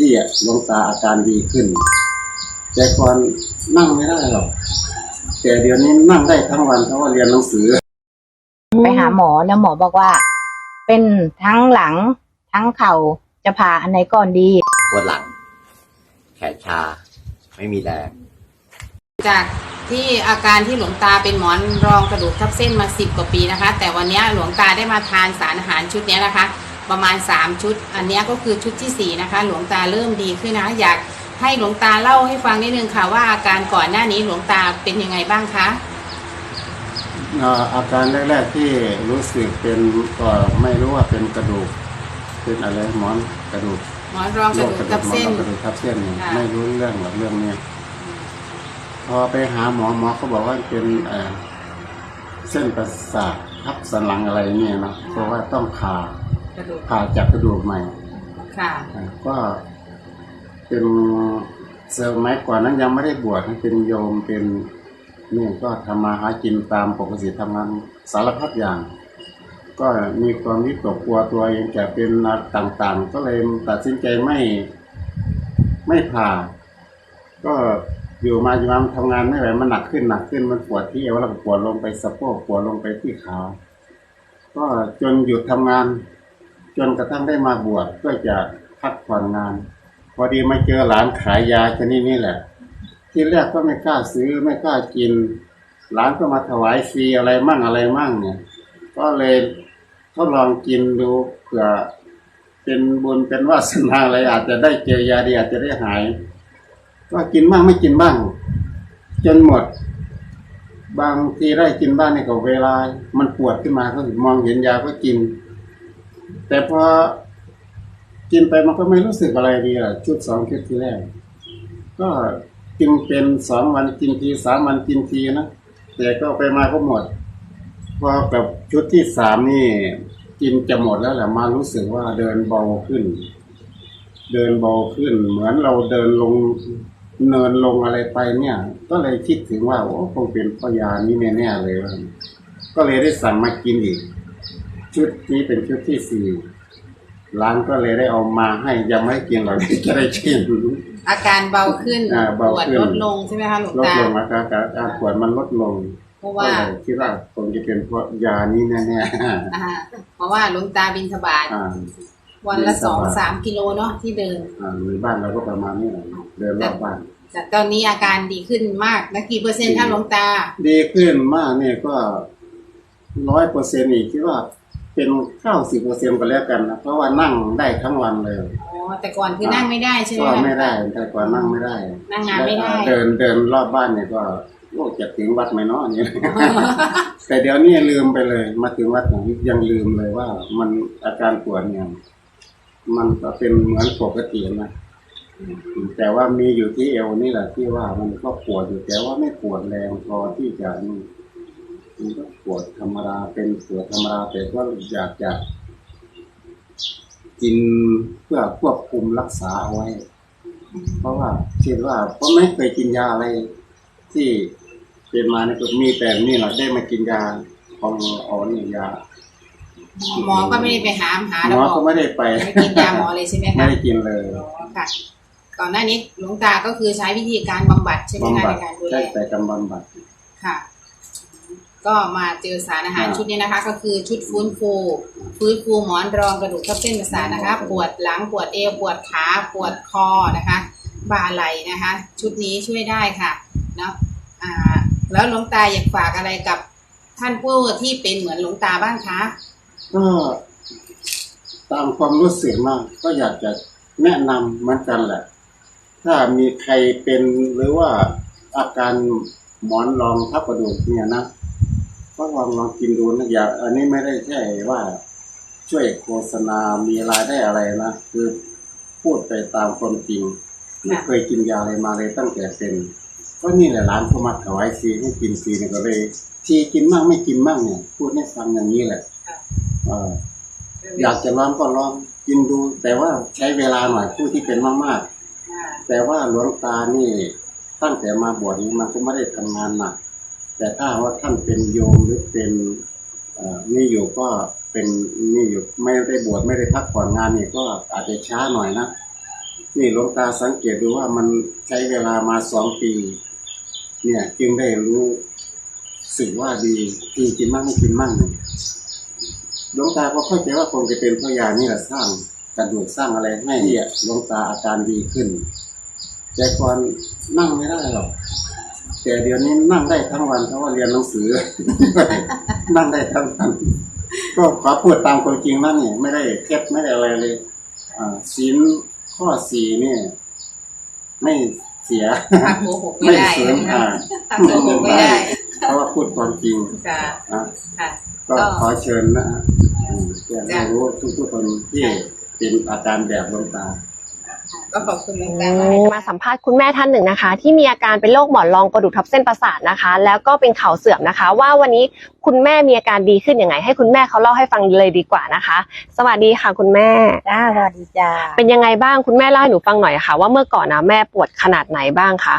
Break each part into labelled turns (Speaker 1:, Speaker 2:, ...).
Speaker 1: ที่หลวงตาอาการดีขึ้น แต่ก่อนนั่งไม่ได้หรอก แต่เดี๋ยวนี้นั่งได้ทั้งวันเพราะว่าเรียนหนังสือ
Speaker 2: ไปหาหมอแล้วหมอบอกว่า เป็นทั้งหลังทั้งเข่าจะผ่าอันไหนก่อนดี
Speaker 3: ปวดหลัง แขนชา ไม่มีแรง
Speaker 4: จากที่อาการที่หลวงตาเป็นหมอนรองกระดูกทับเส้นมาสิบกว่าปีนะคะ แต่วันนี้หลวงตาได้มาทานสารอาหารชุดนี้นะคะ ประมาณ 3 ชุด อันนี้ก็คือชุดทีสี่4 นะคะ หลวงตาเริ่มดีขึ้นนะคะอยากให้หลวงตาเล่าให้ฟังนิดนึงค่ะว่าอาการก่อนหน้านี้หลวงตาเป็นยังไงบ้างคะ
Speaker 1: เอ่ออาการแรกๆที่รู้สึกเป็นก็ไม่รู้ว่าเป็นกระดูก เป็นอะไรหมอนกระดูก
Speaker 4: หมอนรองกระดูกทับเส้น
Speaker 1: โรคกระดูกทับเส้นเนี่ย
Speaker 4: ค่ะ
Speaker 1: ไม่รู้เรื่องหรอกเรื่องเนี้ยพอไปหาหมอหมอเขาบอกว่าเป็นเอ่อเส้นประสาททับสันหลังอะไรเนี่ยเนาะเพราะว่าต้องผ่าก
Speaker 4: ระดูก
Speaker 1: ผ่าจากกระดูกใหม่
Speaker 4: ค่ะ
Speaker 1: อ่าก็เป็นเซลล์ไม้ก่อนนั้นยังไม่ได้บวชเป็นโยมเป็นนี่ก็ทำมาหากินตามปกติทำงานสารพัดอย่าง ก็มีความวิตกกลัวตัวเองจะเป็นต่างๆ ก็เลยตัดสินใจไม่ไม่ผ่า ก็อยู่มาอยู่มาทำงานไม่ไหวมันหนักขึ้นหนักขึ้นมันปวดที่เอวแล้วก็ปวดลงไปสะโพกปวดลงไปที่ขา ก็จนหยุดทำงาน จนกระทั่งได้มาบวชเพื่อจะพักผ่อนงาน พอดีมาเจอหลานขายยาชนิดนี้แหละ ที่แรกก็ไม่กล้าซื้อไม่กล้ากิน หลานก็มาถวายฟรีอะไรมั่งอะไรมั่งเนี่ย ก็เลยทดลองกินดูเผื่อเป็นบุญเป็นวาสนาอะไรอาจจะได้เจอยาดีอาจจะได้หาย ก็กินบ้างไม่กินบ้าง จนหมด บางทีได้กินบ้างในกับเวลา มันปวดขึ้นมาก็มองเห็นยาก็กิน แต่พอกินไปมันก็ไม่รู้สึกอะไรดีอะชุดสองชุดที่แรก ก็กินเป็นสองวันกินทีสามวันกินทีนะแต่ก็ไปมาก็หมดพอแบบชุดที่สามนี่ กินจะหมดแล้วแหละมารู้สึกว่าเดินเบาขึ้น เดินเบาขึ้น เหมือนเราเดินลงเนินลงอะไรไปเนี่ย ก็เลยคิดถึงว่าโอ้คงเป็นเพ่อยานี้แน่ๆเลย ก็เลยได้สั่งมากินอีก ชุดนี้เป็นชุดที่สี่ร้านก็เลยได้เอามาให้ยังไม่กินหรอกจะได้ชิม
Speaker 4: อาการเบาขึ้น
Speaker 1: อ่า
Speaker 4: ป
Speaker 1: เบาว
Speaker 4: ด
Speaker 1: ขึ้น
Speaker 4: ลดลงใช่ไหมคะหลวง
Speaker 1: ลด
Speaker 4: ตา
Speaker 1: ลงอาการการปวดมันลดลง
Speaker 4: เพราะ
Speaker 1: ก็
Speaker 4: ว่า
Speaker 1: เลยคิดว่าคงจะเป็นเพราะยานี้แน่ๆ
Speaker 4: อ่าเพราะว่าหลวงตาบินทบาท
Speaker 1: อ่า
Speaker 4: วันละ
Speaker 1: บิณฑ
Speaker 4: สอง
Speaker 1: บาต
Speaker 4: สามกิโลเนาะที่เดิน
Speaker 1: อ่าในบ้านเราก็ประมาณนี้แหละเดินรอบบ้าน
Speaker 4: แต่ตอนนี้อาการดีขึ้นมากนะกี่เปอร์เซ็นต์คะหลวงตา
Speaker 1: ดีขึ้นมากเนี่ยก็ร้อยเปอร์เซ็นต์อีกคิดว่า เป็นเก้าสิบเปอร์เซ็นต์ก็แล้วกันนะเพราะว่านั่งได้ทั้งวันเลย
Speaker 4: อ๋อแต่ก่อนคือนั่งไม่ได้ใช่ไหม
Speaker 1: ก็
Speaker 4: คะ
Speaker 1: ไม่ได้แต่ก่อนนั่งไม่ได้
Speaker 4: นั่งนานไม่ได้
Speaker 1: เดินเดินรอบบ้านเนี่ยก็โอ้จะถึงวัดไหมเนาะเนี่ย แต่เดี๋ยวนี้ลืมไปเลย มาถึงวัดเนี่ยยังลืมเลยว่า มันอาการปวดเนี่ยมันก็เป็นเหมือนปกตินะแต่ว่ามีอยู่ที่เอวนี่แหละที่ว่ามันก็ปวดอยู่แต่ว่าไม่ปวดแรงพอที่จะนี่ มันก็ปวดธรรมดาเป็นปวดธรรมดาแต่ก็อยากจะกินเพื่อควบคุมรักษาเอาไว้ เพราะว่าคิดว่าเพราะไม่เคยกินยาอะไร ที่เป็นมาเนี่ยก็มีแต่นี่แหละได้มากินยาของอ๋อนี่ยา
Speaker 4: หมอก็ไม่ได้ไปหามหา
Speaker 1: ห
Speaker 4: แล้ว
Speaker 1: ม
Speaker 4: บ
Speaker 1: อ
Speaker 4: อก
Speaker 1: ก็ไม่ได้ไป
Speaker 4: ไม่กินยาหมอเลยใช่ไหม
Speaker 1: ไม่
Speaker 4: คะ
Speaker 1: ได้กินเลย
Speaker 4: อ๋อค่ะก่อนหน้านี้หลวงตาก็คือใช้วิธีการบำบัดใช่ไหมคะ
Speaker 1: บำบั
Speaker 4: ใน
Speaker 1: ด
Speaker 4: การดูแล
Speaker 1: ใช่แต่กำบำบัด
Speaker 4: ค่ะ ก็มาเจอสารอาหาร
Speaker 1: อ่า
Speaker 4: ชุดนี้นะคะ ก็คือชุดฟื้นฟูฟื้นฟูหมอนรองกระดูกทับเส้นประสาทนะคะ ปวดหลังปวดเอวปวดขาปวดคอนะคะบ่าไหล่นะคะ ชุดนี้ช่วยได้ค่ะเนาะอ่าแล้วหลวงตาอยากฝากอะไรกับท่านผู้ที่เป็นเหมือนหลวงตาบ้างคะ
Speaker 1: ก็ตามความรู้สึกมากก็อยากจะแนะนำเหมือนกันแหละ ถ้ามีใครเป็นหรือว่าอาการหมอนรองทับกระดูกเนี่ยนะ ก็ลองลองกินดูนะอย่าอันนี้ไม่ได้ใช่ว่า ช่วยโฆษณา มีรายได้อะไรนะคือพูดไปตามความจริงไม่เคยกินยาอะไรมาเลยตั้งแต่เป็นก็นี่แหละร้านเขามาถวายฟรีให้กินฟรีเนี่ยก็เลยทีกินมั่งไม่กินมั่งเนี่ย พูดให้ฟังอย่างนี้แหละ
Speaker 4: ค่ะ
Speaker 1: เอออยากจะลองก็ลองกินดู แต่ว่าใช้เวลาหน่อยผู้ที่เป็นมาก
Speaker 4: อ่า
Speaker 1: ๆแต่ว่าหลวงตานี่ตั้งแต่มาบวชนี้มันก็ไม่ได้ทำงานหนัก แต่ถ้าว่าท่านเป็นโยมหรือเป็นนี่อยู่ก็เป็นนี่อยู่ไม่ได้บวชไม่ได้พักผ่อนงานนี่ก็อาจจะช้าหน่อยนะนี่หลวงตาสังเกตดูว่ามันใช้เวลามาสองปี เนี่ยจึงได้รู้สึกว่าดีดีกินมั่งไม่กินมั่งเนี่ยหลวงตาก็เข้าใจว่าคงจะเป็นพราะยานี่แหละสร้างกระดูกสร้างอะไรให้เนี่ยหลวงตาอาการดีขึ้น แต่ก่อนนั่งไม่ได้หรอก แต่เดี๋ยวนี้นั่งได้ทั้งวันเพราะว่าเรียนหนังสือ นั่งได้ทั้งวันก็ขอพูดตามความจริงนั่นเนี่ยไม่ได้เคล็ดไม่ได้อะไรเลยอ่าศีลข้อสี่เนี่ย ไม่เสีย
Speaker 4: หักโกหกไม่
Speaker 1: ไม่
Speaker 4: ได้
Speaker 1: เสริมอ่า
Speaker 4: หักโกหกไม่ได้
Speaker 1: เพราะว่าพูดความจริง
Speaker 4: ค่ะ
Speaker 1: นะ
Speaker 4: ค่ะ
Speaker 1: ก็
Speaker 4: ก็
Speaker 1: ขอเชิญนะฮะอืมแจ้งให้รู้ทุกๆคนที่เป็นอาจารย์แบบหลวงตา
Speaker 4: ก็ขอบคุณหลวงตามาก
Speaker 5: มาสัมภาษณ์คุณแม่ท่านหนึ่งนะคะ ที่มีอาการเป็นโรคหมอนรองกระดูกทับเส้นประสาทนะคะ แล้วก็เป็นเข่าเสื่อมนะคะ ว่าวันนี้คุณแม่มีอาการดีขึ้นยังไง ให้คุณแม่เขาเล่าให้ฟังเลยดีกว่านะคะ สวัสดีค่ะคุณแม่
Speaker 2: จ้าสวัสดีจ้า
Speaker 5: เป็นยังไงบ้างคุณแม่เล่าให้หนูฟังหน่อยค่ะ ว่าเมื่อก่อนนะแม่ปวดขนาดไหนบ้างคะ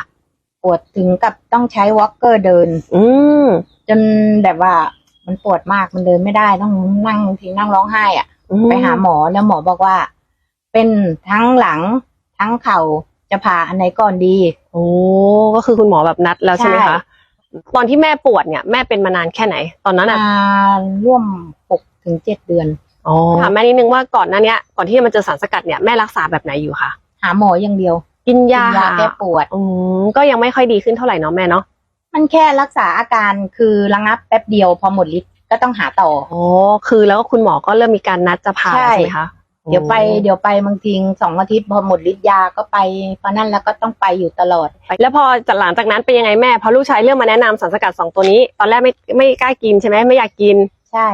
Speaker 2: ปวดถึงกับต้องใช้วอล์กเกอร์เดิน
Speaker 5: อืม
Speaker 2: จนแบบว่ามันปวดมากมันเดินไม่ได้ต้องนั่งบางทีนั่งร้องไห้อะ
Speaker 5: อืม
Speaker 2: ไปหาหมอแล้วหมอบอกว่า เป็นทั้งหลัง ทั้งเข่าจะผ่าอันไหนก่อนดี
Speaker 5: โอ้ก็คือคุณหมอแบบนัดแล้วใช่ไหม
Speaker 2: ใช่
Speaker 5: คะตอนที่แม่ปวดเนี่ยแม่เป็นมานานแค่ไหน ตอนนั้นอะ
Speaker 2: มาร่วมหกถึงเจ็ดเดือน
Speaker 5: อ๋อถามแม่นิดนึงว่าก่อนหน้าเนี้ยก่อนที่จะมาเจอสารสกัดเนี่ยแม่รักษาแบบไหนอยู่คะ
Speaker 2: หาหมออย่างเดียว
Speaker 5: กินยา
Speaker 2: กินยาแก้ปวด
Speaker 5: อืมก็ยังไม่ค่อยดีขึ้นเท่าไหร่เนาะแม่เนาะ
Speaker 2: มันแค่รักษาอาการคือระงับแป๊บเดียวพอหมดฤทธิ์ก็ต้องหาต่อ
Speaker 5: อ๋อคือแล้วก็คุณหมอก็เริ่มมีการนัดจะผ่า
Speaker 2: ใช่
Speaker 5: ใช่ไหมคะ
Speaker 2: เดี๋ยวไปเดี๋ยวไปบางทีสองอาทิตย์พอหมดฤทธิ์ยาก็ไปเพราะนั่นแล้วก็ต้องไปอยู่ตลอด
Speaker 5: แล้วพอจากหลังจากนั้นเป็นยังไงแม่พอลูกชายเริ่มมาแนะนำสารสกัดสองตัวนี้ ตอนแรกไม่ไม่กล้ากินใช่ไหมไม่อยากกิน
Speaker 2: ใช่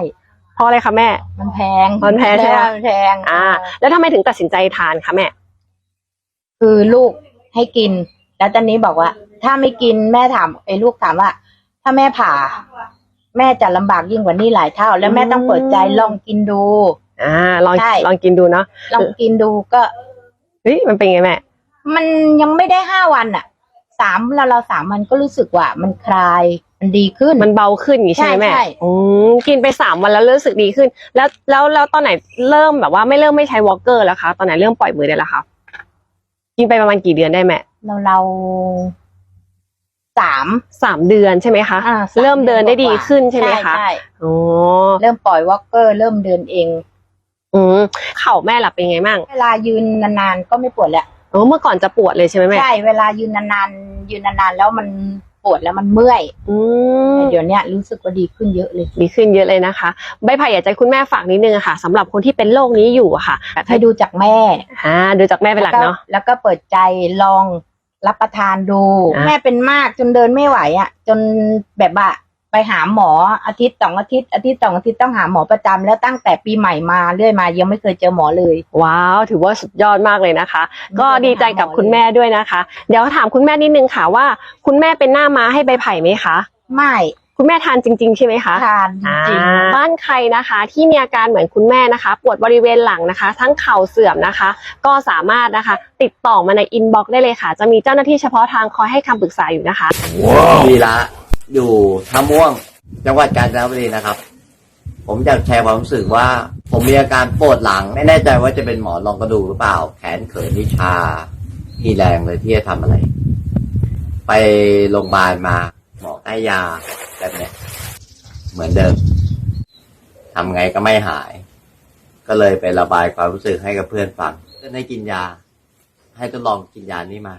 Speaker 5: เพราะอะไรคะแม่
Speaker 2: มันแพง
Speaker 5: มันแพงใช่ไหม
Speaker 2: มันแพง
Speaker 5: อ่า แล้วทำไมถึงตัดสินใจทานคะแม่
Speaker 2: คือลูกให้กิน แล้วตอนนี้บอกว่า ถ้าไม่กินแม่ถามไอ้ลูกถามว่า ถ้าแม่ผ่า แม่จะลำบากยิ่งกว่านี้หลายเท่า แล้วแม่ต้องเปิดใจลองกินดู
Speaker 5: อ่าลอง
Speaker 2: ใช่
Speaker 5: ลองกินดูเนาะ
Speaker 2: ลองกินดูก็
Speaker 5: เฮ้ยมันเป็นไงแม่
Speaker 2: มันยังไม่ได้ห้าวันอะสามเราเราสามวันก็รู้สึกว่า มันคลายมันดีขึ้น
Speaker 5: มันเบาขึ้นอย่างนี้ใช่ไหมแม่
Speaker 2: ใช่ใช่
Speaker 5: อืมกินไปสามวันแล้วรู้สึกดีขึ้น แล้วแล้วแล้วตอนไหนเริ่มแบบว่าไม่เริ่มไม่ใช้วอลเกอร์แล้วคะตอนไหนเริ่มปล่อยมือได้แล้วคะกินไปประมาณกี่เดือนได้แม่
Speaker 2: เราเราสาม
Speaker 5: สามเดือนใช่ไหมคะ
Speaker 2: อ่าสา
Speaker 5: เริ่มเดินได้ดี
Speaker 2: กว่า
Speaker 5: ขึ้นใช่ไหมคะ
Speaker 2: ใช่
Speaker 5: อ๋อ
Speaker 2: เริ่มปล่อยวอล์กเกอร์ เริ่มเดินเอง
Speaker 5: อืมเข่าแม่หลับเป็นไงบ้าง
Speaker 2: เวลายืนนานๆก็ไม่ปวดแล้ว
Speaker 5: อ๋อเมื่อก่อนจะปวดเลยใช่ไหมแม่
Speaker 2: ใช่เวลายืนนานๆยืนนานๆแล้วมันปวดแล้วมันเมื่อย
Speaker 5: อืม
Speaker 2: แต่เดี๋ยวเนี้ยรู้สึกว่าดีขึ้นเยอะเลย
Speaker 5: ดีขึ้นเยอะเลยนะคะใบไผ่อยากจะให้คุณแม่ฝากนิดนึงอะค่ะสำหรับคนที่เป็นโรคนี้อยู่อะค่ะ
Speaker 2: ให้ดูจากแม่
Speaker 5: อ่าดูจากแม่เป็นหลักเนาะ
Speaker 2: แล้วก็เปิดใจลองรับประทานดู
Speaker 5: อะ
Speaker 2: แม่เป็นมากจนเดินไม่ไหวอะ จนแบบว่า ไปหาหมออาทิตย์สองอาทิตย์อาทิตย์สองอาทิตย์ต้องหาหมอประจำแล้วตั้งแต่ปีใหม่มาเรื่อยมา ยังไม่เคยเจอหมอเลย
Speaker 5: ว้าวถือว่าสุดยอดมากเลยนะคะ
Speaker 2: ไม่
Speaker 5: ก็
Speaker 2: เคยไป
Speaker 5: ดีใจกับ
Speaker 2: หาหมอ
Speaker 5: คุณแม่ด้วยนะคะ เดี๋ยวถามคุณแม่นิดนึงค่ะว่า คุณแม่เป็นหน้าม้าให้ใบไผ่ไหมคะ
Speaker 2: ไม่
Speaker 5: คุณแม่ทานจริง ๆ ใช่ไหมคะ
Speaker 2: ทานจริง
Speaker 5: อ่าบ้านใครนะคะ ที่มีอาการเหมือนคุณแม่นะคะ ปวดบริเวณหลังนะคะ ทั้งเข่าเสื่อมนะคะ ก็สามารถนะคะ ติดต่อมาในอินบ็อกซ์ได้เลยค่ะ จะมีเจ้าหน้าที่เฉพาะทางคอยให้คำปรึกษาอยู่นะคะ
Speaker 3: วีระ อยู่ท่าม่วง จังหวัดกาญจนบุรีนะครับ ผมอยากแชร์ความรู้สึกว่า ผมมีอาการปวดหลัง ไม่แน่ใจว่าจะเป็นหมอนรองกระดูกหรือเปล่า แขนเขินนิชามีแรงเลยที่จะทำอะไร ไปโรงพยาบาลมาหมอให้ยาแบบเนี้ยเหมือนเดิมทำไงก็ไม่หาย ก็เลยไประบายความรู้สึกให้กับเพื่อนฟังเพื่อนให้กินยา ให้ทดลองกินยานี้มา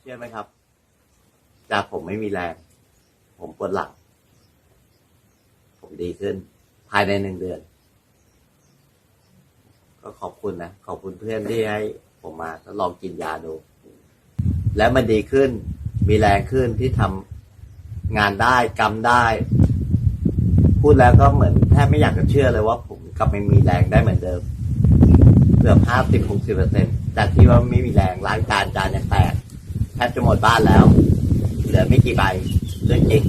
Speaker 3: เชื่อไหมครับ จากผมไม่มีแรง ผมปวดหลัง ผมดีขึ้น ภายในหนึ่งเดือน ก็ขอบคุณนะ ขอบคุณเพื่อนที่ให้ผมมาทดลองกินยาดู และมันดีขึ้น มีแรงขึ้นที่ทำงานได้กำได้ พูดแล้วก็เหมือนแทบไม่อยากจะเชื่อเลยว่า ผมกลับมามีแรงได้เหมือนเดิมเกือบห้าสิบหกสิบเปอร์เซ็นต์จากที่ว่าไม่มีแรงล้างจานจานยังแตกแทบจะหมดบ้านแล้ว เหลือไม่กี่ใบเรื่องจริง